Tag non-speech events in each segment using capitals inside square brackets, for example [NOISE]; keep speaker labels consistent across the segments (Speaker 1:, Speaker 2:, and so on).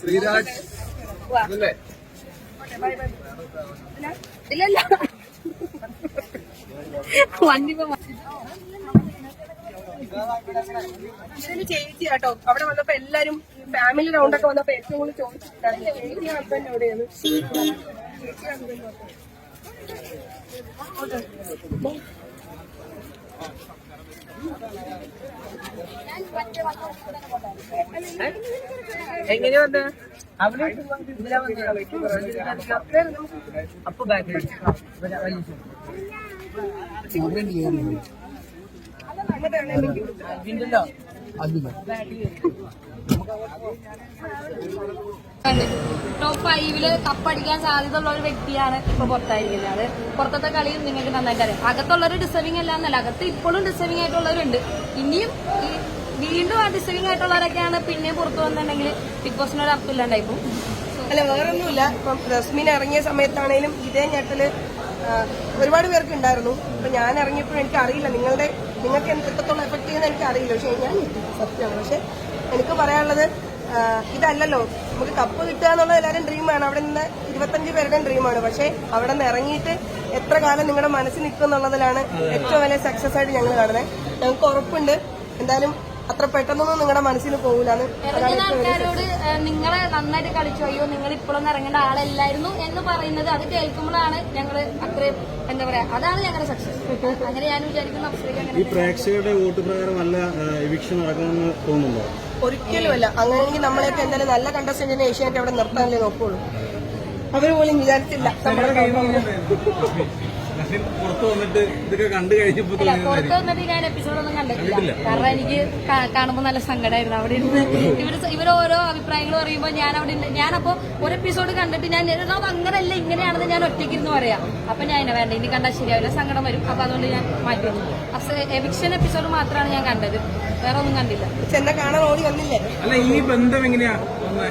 Speaker 1: ശ്രീരാജ്. അല്ലേ
Speaker 2: ഇല്ലല്ല.
Speaker 3: ഇതിന് ചേച്ചി കേട്ടോ അവിടെ വന്നപ്പോ എല്ലാരും ഫാമിലി റൗണ്ടൊക്കെ വന്നപ്പോ ഏറ്റവും കൂടുതൽ ചോദിച്ചിട്ടുണ്ടായിരുന്നു. ചേച്ചി ഹസ്ബൻഡ് എവിടെയാണ്? ചേച്ചി ഹസ്ബൻഡ്
Speaker 4: എങ്ങനെയാ വന്നത് അവിടെ ഇതിലാ വന്നത് അപ്പൊ ബാക്ക് ഉണ്ടല്ലോ
Speaker 2: ടോപ്പ് ഫൈവിൽ കപ്പടിക്കാൻ സാധ്യത ഉള്ള ഒരു വ്യക്തിയാണ് ഇപ്പൊ പുറത്തായിരിക്കുന്നത്. അത് പുറത്തത്തെ കളിയും നിങ്ങൾക്ക് നന്നായിട്ട് അറിയാം. അകത്തുള്ളവർ ഡിസേർവിംഗ് അല്ല എന്നല്ല അകത്ത് ഇപ്പോഴും ഡിസേർവിംഗ് ആയിട്ടുള്ളവരുണ്ട്. ഇനിയും ഈ വീണ്ടും ആ ഡിസേർവിംഗ് ആയിട്ടുള്ളവരൊക്കെയാണ് പിന്നെയും പുറത്തു വന്നിട്ടുണ്ടെങ്കിൽ ബിഗ് ബോസിന് ഒരു പോകും.
Speaker 3: അല്ല വേറൊന്നുമില്ല. ഇപ്പം റസ്മിൻ ഇറങ്ങിയ സമയത്താണേലും ഇതേ ഞെട്ടൽ ഒരുപാട് പേർക്ക് ഉണ്ടായിരുന്നു. ഇപ്പൊ ഞാൻ ഇറങ്ങിയപ്പോഴും എനിക്ക് അറിയില്ല. നിങ്ങളുടെ നിങ്ങൾക്ക് എത്രത്തോളം എഫക്ട് ചെയ്യുന്ന എനിക്ക് അറിയില്ല പക്ഷെ ഞാൻ സത്യമാണ്. പക്ഷെ എനിക്ക് പറയാനുള്ളത് ഇതല്ലല്ലോ. നമുക്ക് കപ്പ് കിട്ടുക എന്നുള്ളത് എല്ലാവരും ഡ്രീമാണ് അവിടെ നിന്ന് ഇരുപത്തഞ്ച് പേരുടെയും ഡ്രീമാണ് പക്ഷെ അവിടെ നിന്ന് ഇറങ്ങിയിട്ട് എത്ര കാലം നിങ്ങളുടെ മനസ്സിൽ നിൽക്കും എന്നുള്ളതിലാണ് ഏറ്റവും വലിയ സക്സസ് ആയിട്ട് ഞങ്ങൾ കാണുന്നത്. ഞങ്ങൾക്ക് ഉറപ്പുണ്ട്. എന്തായാലും അത്ര പെട്ടെന്നൊന്നും നിങ്ങളുടെ മനസ്സിൽ
Speaker 2: ആൾക്കാരോട് നിങ്ങളെ നന്നായിട്ട് കളിച്ചു അയ്യോ നിങ്ങൾ ഇപ്പോഴൊന്നും ഇറങ്ങേണ്ട ആളല്ലായിരുന്നു എന്ന് പറയുന്നത് അത് കേൾക്കുമ്പോഴാണ് ഞങ്ങൾ അത്രയും എന്താ പറയാ അതാണ് ഞങ്ങളുടെ സക്സസ് അങ്ങനെ ഞാൻ വിചാരിക്കുന്നു
Speaker 5: ഈ പ്രേക്ഷകരുടെ വോട്ട് പ്രകാരം നല്ല എവിക്ഷൻ നടക്കണമെന്ന് തോന്നുന്നുണ്ടോ?
Speaker 3: ഒരിക്കലുമല്ല. അങ്ങനെയെങ്കിൽ നമ്മളെയൊക്കെ എന്തായാലും നല്ല കണ്ടസ്റ്റന്റിനെ ഏഷ്യാനെറ്റ് അവിടെ നിർത്താനല്ലേ നോക്കുള്ളൂ. അവർ പോലും വിചാരിച്ചില്ല നമ്മുടെ
Speaker 5: പുറത്ത് വന്നിട്ട് ഇതൊക്കെ കണ്ടു കഴിഞ്ഞപ്പോ
Speaker 2: ഇല്ല പുറത്ത് വന്നിട്ട് ഞാൻ എപ്പിസോഡൊന്നും കണ്ടിട്ടില്ല. കാരണം എനിക്ക് കാ- കാണുമ്പോൾ നല്ല സങ്കടമായിരുന്നു അവിടെ ഇരുന്ന് ഇവർ സ- ഇവർ ഓരോ അഭിപ്രായങ്ങൾ പറയുമ്പോൾ ഞാൻ അവിടെ ഇരുന്ന് ഞാനപ്പോ ഒരു എപ്പിസോഡ് കണ്ടിട്ട് ഞാൻ എടാ, അത് അങ്ങനെയല്ല ഇങ്ങനെയാണെന്ന് ഞാൻ ഒറ്റയ്ക്ക് ഇരുന്ന് പറയാം. അപ്പൊ ഞാൻ ഇങ്ങനെ വേണ്ട ഇനി കണ്ടാൽ ശരിയാവില്ല. സങ്കടം വരും. അപ്പൊ അതുകൊണ്ട് ഞാൻ മാറ്റി എവിക്ഷൻ എപ്പിസോഡ് മാത്രമാണ് ഞാൻ കണ്ടത്. വേറെ ഒന്നും കണ്ടില്ല.
Speaker 3: ചെന്ന കാണാൻ ഓടി വന്നില്ലേ?
Speaker 5: അല്ല ഈ ബന്ധം എങ്ങനെയാ വന്നേ?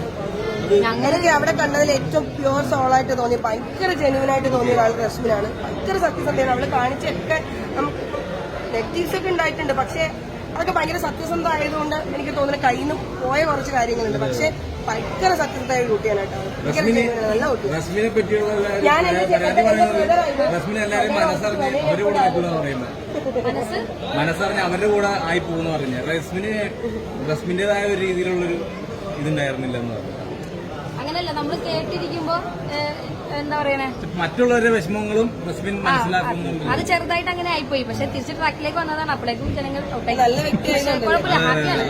Speaker 3: ഞങ്ങൾക്ക് അവിടെ കണ്ടതിൽ ഏറ്റവും പ്യുവർ സോളായിട്ട് തോന്നി ഭയങ്കര ജെനുവിനായിട്ട് ആയിട്ട് തോന്നിയ ഒരാൾ റസ്മിനാണ് ഭയങ്കര സത്യസന്ധയാണ്. അവിടെ കാണിച്ചൊക്കെ നമുക്ക് നെഗറ്റീവ്സ് ഒക്കെ ഉണ്ടായിട്ടുണ്ട്. പക്ഷേ അതൊക്കെ ഭയങ്കര സത്യസന്ധ ആയതുകൊണ്ട് എനിക്ക് തോന്നുന്നു കയ്യിൽ നിന്ന് പോയ കുറച്ച് കാര്യങ്ങളുണ്ട്. പക്ഷേ ഭയങ്കര സത്യസന്ധമായ കുട്ടിയാണ് കേട്ടോ. നല്ല കുട്ടി. ഞാൻ
Speaker 5: മനസ്സറിഞ്ഞ് അവരുടെ കൂടെ ആയി പോകുന്ന പറഞ്ഞു. റസ്മിന് റസ്മിന്റേതായ ഒരു രീതിയിലുള്ളൊരു ഇതുണ്ടായിരുന്നില്ലെന്ന് പറഞ്ഞു.
Speaker 2: നമ്മൾ കേട്ടിരിക്കുമ്പോ എന്താ പറയണേ?
Speaker 5: മറ്റുള്ളവരുടെ വിഷമങ്ങളും റസ്മിൻ മനസ്സിലാക്കുന്നുണ്ട്.
Speaker 2: അത് ചെറുതായിട്ട് അങ്ങനെ ആയിപ്പോയി. പക്ഷെ തിരിച്ച് ട്രാക്കിലേക്ക് വന്നതാണ്. അപ്പോഴേക്കും ജനങ്ങൾ കുഴപ്പമില്ല. ഹാപ്പിയാണ്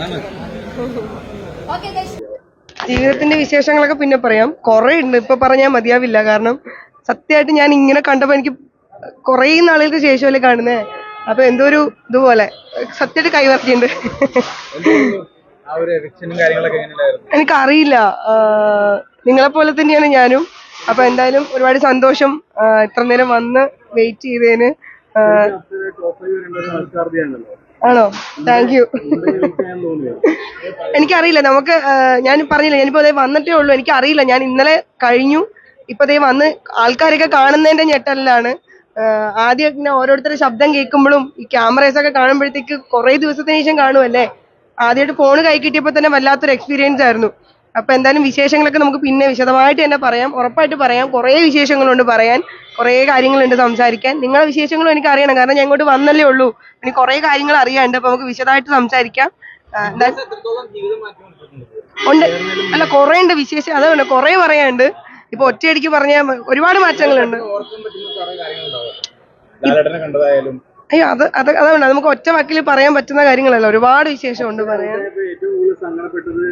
Speaker 2: ഓക്കെ
Speaker 3: ജീവിതത്തിന്റെ വിശേഷങ്ങളൊക്കെ പിന്നെ പറയാം. കുറെ ഉണ്ട് ഇപ്പൊ പറഞ്ഞാൽ മതിയാവില്ല. കാരണം സത്യമായിട്ട് ഞാൻ ഇങ്ങനെ കണ്ടപ്പോ എനിക്ക് കുറെ നാളുകൾക്ക് ശേഷമല്ലേ കാണുന്നേ. അപ്പൊ എന്തോ ഒരു ഇതുപോലെ സത്യമായിട്ട് കൈവർത്തിയുണ്ട് എനിക്കറിയില്ല. നിങ്ങളെ പോലെ തന്നെയാണ് ഞാനും. അപ്പൊ എന്തായാലും ഒരുപാട് സന്തോഷം. ഇത്ര നേരം വന്ന് വെയിറ്റ് ചെയ്തതിന്. ആണോ? താങ്ക് യു [LAUGHS] എനിക്കറിയില്ല. നമുക്ക് ഞാൻ പറഞ്ഞില്ല ഞാനിപ്പോ അതേ വന്നിട്ടേ ഉള്ളൂ. എനിക്കറിയില്ല. ഞാൻ ഇന്നലെ കഴിഞ്ഞു. ഇപ്പൊ ദേ വന്ന് ആൾക്കാരൊക്കെ കാണുന്നതിന്റെ ഞെട്ടലിലാണ്. ആദ്യം ഇങ്ങനെ ഓരോരുത്തരുടെ ശബ്ദം കേൾക്കുമ്പോഴും ഈ ക്യാമറസ് ഒക്കെ കാണുമ്പോഴത്തേക്ക് കുറെ ദിവസത്തിന് ശേഷം കാണുമല്ലേ ആദ്യമായിട്ട് ഫോൺ കൈ കിട്ടിയപ്പോൾ തന്നെ വല്ലാത്തൊരു എക്സ്പീരിയൻസ് ആയിരുന്നു. അപ്പൊ എന്തായാലും വിശേഷങ്ങളൊക്കെ നമുക്ക് പിന്നെ വിശദമായിട്ട് തന്നെ പറയാം. ഉറപ്പായിട്ട് പറയാം. കുറേ വിശേഷങ്ങളുണ്ട് പറയാൻ. കുറേ കാര്യങ്ങളുണ്ട് സംസാരിക്കാൻ. നിങ്ങളെ വിശേഷങ്ങളും എനിക്ക് അറിയണം. കാരണം ഞാൻ ഇങ്ങോട്ട് വന്നല്ലേ ഉള്ളൂ. ഇനി കുറേ കാര്യങ്ങൾ അറിയാനുണ്ട്. അപ്പൊ നമുക്ക് വിശദമായിട്ട് സംസാരിക്കാം. ഉണ്ട്. അല്ല കുറേ ഉണ്ട് വിശേഷം. അതുകൊണ്ട് കുറേ പറയാനുണ്ട്. ഇപ്പൊ ഒറ്റയടിക്ക് പറഞ്ഞ ഒരുപാട് മാറ്റങ്ങളുണ്ട്.
Speaker 5: കണ്ടതായാലും
Speaker 3: അയ്യോ അത് അത് അതാണ് നമുക്ക് ഒറ്റ വാക്കിൽ പറയാൻ പറ്റുന്ന കാര്യങ്ങളല്ല. ഒരുപാട് വിശേഷമുണ്ട് പറയാൻ.
Speaker 1: ഏറ്റവും കൂടുതൽ സങ്കടപ്പെട്ടത്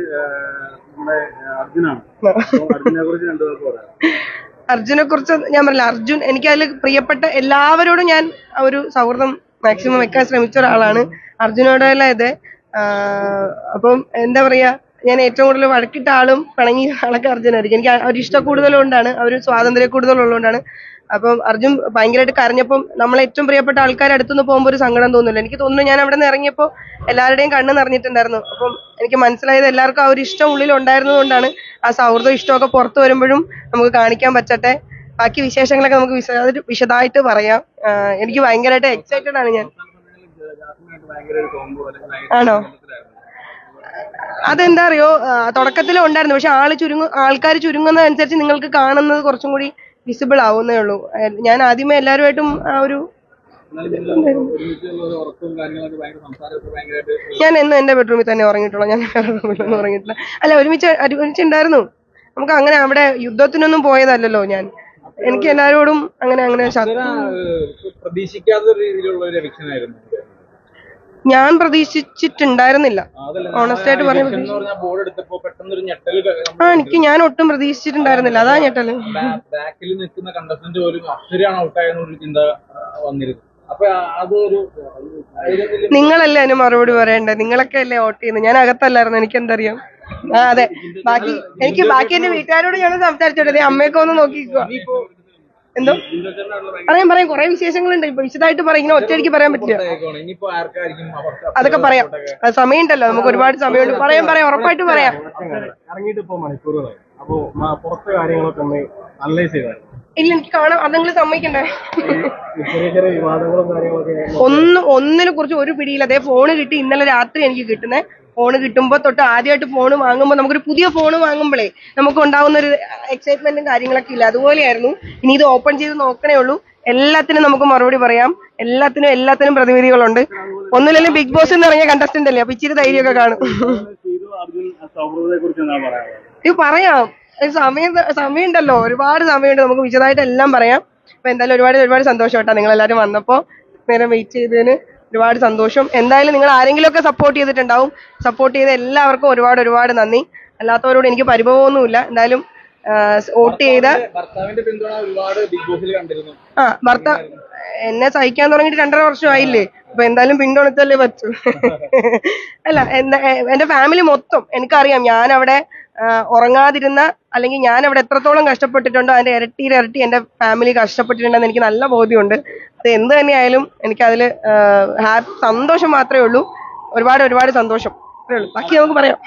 Speaker 1: അർജുനെ കുറിച്ച്
Speaker 3: ഞാൻ പറഞ്ഞില്ല അർജുൻ എനിക്ക് അതിൽ പ്രിയപ്പെട്ട എല്ലാവരോടും ഞാൻ ഒരു സൗഹൃദം മാക്സിമം വെക്കാൻ ശ്രമിച്ച ഒരാളാണ് അർജുനോടുള്ള ഇത്. അപ്പം എന്താ പറയാ ഞാൻ ഏറ്റവും കൂടുതൽ വഴക്കിട്ട ആളും പിണങ്ങിയ ആളൊക്കെ അർജുനായിരിക്കും. എനിക്ക് അവരിഷ്ടം ഒരു ഇഷ്ട കൂടുതലുകൊണ്ടാണ് ഒരു സ്വാതന്ത്ര്യ കൂടുതലുള്ളതുകൊണ്ടാണ് അപ്പം അർജുൻ ഭയങ്കരമായിട്ട് കരഞ്ഞപ്പം നമ്മളെ ഏറ്റവും പ്രിയപ്പെട്ട ആൾക്കാർ അടുത്തുനിന്ന് പോകുമ്പോൾ ഒരു സങ്കടം തോന്നില്ല എനിക്ക് തോന്നുന്നു ഞാൻ അവിടെ നിന്ന് ഇറങ്ങിയപ്പോൾ എല്ലാവരുടെയും കണ്ണ് നിറഞ്ഞിട്ടുണ്ടായിരുന്നു. അപ്പം എനിക്ക് മനസ്സിലായത് എല്ലാവർക്കും ആ ഒരു ഇഷ്ടം ഉള്ളിൽ ഉണ്ടായിരുന്നതുകൊണ്ടാണ് ആ സൗഹൃദം ഇഷ്ടമൊക്കെ പുറത്തു വരുമ്പോഴും നമുക്ക് കാണിക്കാൻ പറ്റട്ടെ. ബാക്കി വിശേഷങ്ങളൊക്കെ നമുക്ക് വിശദ- വിശദമായിട്ട് പറയാം. എനിക്ക് ഭയങ്കരമായിട്ട് എക്സൈറ്റഡ് ആണ് ഞാൻ. ആണോ? അതെന്താ അറിയോ? തുടക്കത്തിൽ ഉണ്ടായിരുന്നു. പക്ഷെ ആൾ ചുരുങ്ങു ആൾക്കാർ ചുരുങ്ങുന്നതനുസരിച്ച് നിങ്ങൾക്ക് കാണുന്നത് കുറച്ചും കൂടി വിസിബിൾ ആവുന്നേ ഉള്ളൂ. ഞാൻ ആദ്യമേ എല്ലാവരുമായിട്ടും ആ ഒരു ഞാൻ എന്നും എന്റെ ബെഡ്റൂമിൽ തന്നെ ഉറങ്ങിയിട്ടുള്ളൂ. ഞാൻ വേറെ റൂമിലൊന്നും ഉറങ്ങിയിട്ടില്ല. അല്ല ഒരുമിച്ച് ഒരുമിച്ചുണ്ടായിരുന്നു. നമുക്ക് അങ്ങനെ അവിടെ യുദ്ധത്തിനൊന്നും പോയതല്ലല്ലോ ഞാൻ. എനിക്ക് എല്ലാവരോടും അങ്ങനെ അങ്ങനെ
Speaker 5: പ്രതീക്ഷിക്കാത്ത രീതിയിലുള്ള ഒരു
Speaker 3: ഞാൻ പ്രതീക്ഷിച്ചിട്ടുണ്ടായിരുന്നില്ല. ഓണസ്റ്റ് ആയിട്ട്
Speaker 5: പറഞ്ഞു
Speaker 3: ആ എനിക്ക് ഞാൻ ഒട്ടും പ്രതീക്ഷിച്ചിട്ടുണ്ടായിരുന്നില്ല. അതാ ഞെട്ടൽ.
Speaker 5: ബാക്കിൽ നിൽക്കുന്ന കണ്ടസ്റ്റന്റ് പോലും അക്ഷരാണ് ചിന്ത വന്നിരുന്നു.
Speaker 3: നിങ്ങളല്ലേ അതിന് മറുപടി പറയണ്ടേ? നിങ്ങളൊക്കെ അല്ലേ വോട്ട് ചെയ്യുന്നത് ഞാൻ അകത്തല്ലായിരുന്നു. എനിക്ക് എന്തറിയാം ആ അതെ. ബാക്കി എനിക്ക് ബാക്കി എന്റെ വീട്ടുകാരോട് ഞാൻ സംസാരിച്ചോട്ടെ. അമ്മയൊക്കെ ഒന്ന് നോക്കിക്കോ. എന്തോ? പറയാം പറയാം. കുറെ വിശേഷങ്ങളുണ്ട്. ഇപ്പൊ വിശദമായിട്ട് പറയാം ഇങ്ങനെ ഒറ്റയടിക്ക് പറയാൻ പറ്റില്ല. അതൊക്കെ പറയാം. അത് സമയമുണ്ടല്ലോ. നമുക്ക് ഒരുപാട് സമയമുണ്ട്. പറയാം പറയാം. ഉറപ്പായിട്ട് പറയാം.
Speaker 1: ഇറങ്ങിയിട്ട് ഇപ്പൊ മണിക്കൂറുകളായി. അപ്പോ പുറത്തെ കാര്യങ്ങളൊക്കെ ഒന്ന് അനലൈസ് ചെയ്തായിരുന്നു
Speaker 3: ഇല്ല എനിക്ക് കാണാം. അതെങ്കിലും സമ്മതിക്കണ്ടേ? ഒന്ന് ഒന്നിനെ കുറിച്ച് ഒരു പിടിയില്ല. അതേ ഫോണ് കിട്ടി. ഇന്നലെ രാത്രി എനിക്ക് കിട്ടുന്നേ. ഫോണ് കിട്ടുമ്പോൾ തൊട്ട് ആദ്യമായിട്ട് ഫോൺ വാങ്ങുമ്പോൾ നമുക്കൊരു പുതിയ ഫോൺ വാങ്ങുമ്പോഴേ നമുക്ക് ഉണ്ടാവുന്ന ഒരു എക്സൈറ്റ്മെന്റും കാര്യങ്ങളൊക്കെ ഇല്ല. അതുപോലെയായിരുന്നു. ഇനി ഇത് ഓപ്പൺ ചെയ്ത് നോക്കണേ ഉള്ളൂ. എല്ലാത്തിനും നമുക്ക് മറുപടി പറയാം. എല്ലാത്തിനും എല്ലാത്തിനും പ്രതിവിധികളുണ്ട്. ഒന്നില്ലെങ്കിലും ബിഗ് ബോസ് എന്ന് പറഞ്ഞ കണ്ടസ്റ്റന്റ് അല്ലേ? അപ്പൊ ഇച്ചിരി ധൈര്യമൊക്കെ കാണും. ഇത് പറയാം. സമയം സമയം സമയമുണ്ടല്ലോ. ഒരുപാട് സമയമുണ്ട്. നമുക്ക് വിശദമായിട്ട് എല്ലാം പറയാം. അപ്പൊ എന്തായാലും ഒരുപാട് ഒരുപാട് സന്തോഷം കേട്ടോ നിങ്ങൾ എല്ലാരും വന്നപ്പോ നേരം വെയിറ്റ് ചെയ്തതിന്. ഒരുപാട് സന്തോഷം. എന്തായാലും നിങ്ങൾ ആരെങ്കിലും ഒക്കെ സപ്പോർട്ട് ചെയ്തിട്ടുണ്ടാവും. സപ്പോർട്ട് ചെയ്ത എല്ലാവർക്കും ഒരുപാട് ഒരുപാട് നന്ദി. അല്ലാത്തവരോട് എനിക്ക് പരിഭവമൊന്നുമില്ല. എന്തായാലും വോട്ട് ചെയ്ത ആ ഭർത്താവ് എന്നെ സഹിക്കാൻ തുടങ്ങിയിട്ട് രണ്ടര വർഷമായില്ലേ? അപ്പൊ എന്തായാലും പിന്തുണച്ചല്ലേ പറ്റൂ. [LAUGHS] അല്ല എന്താ എന്റെ ഫാമിലി മൊത്തം എനിക്കറിയാം. ഞാൻ അവിടെ ഉറങ്ങാതിരുന്ന അല്ലെങ്കിൽ ഞാൻ അവിടെ എത്രത്തോളം കഷ്ടപ്പെട്ടിട്ടുണ്ടോ അതിന്റെ ഇരട്ടിയിൽ ഇരട്ടി എന്റെ ഫാമിലി കഷ്ടപ്പെട്ടിട്ടുണ്ടെന്ന് എനിക്ക് നല്ല ബോധ്യമുണ്ട്. അത് എന്ത് തന്നെയായാലും എനിക്കതിൽ ഹാപ്പി സന്തോഷം മാത്രമേ ഉള്ളൂ. ഒരുപാട് ഒരുപാട് സന്തോഷം. അത്രേ ബാക്കി നമുക്ക് പറയാം.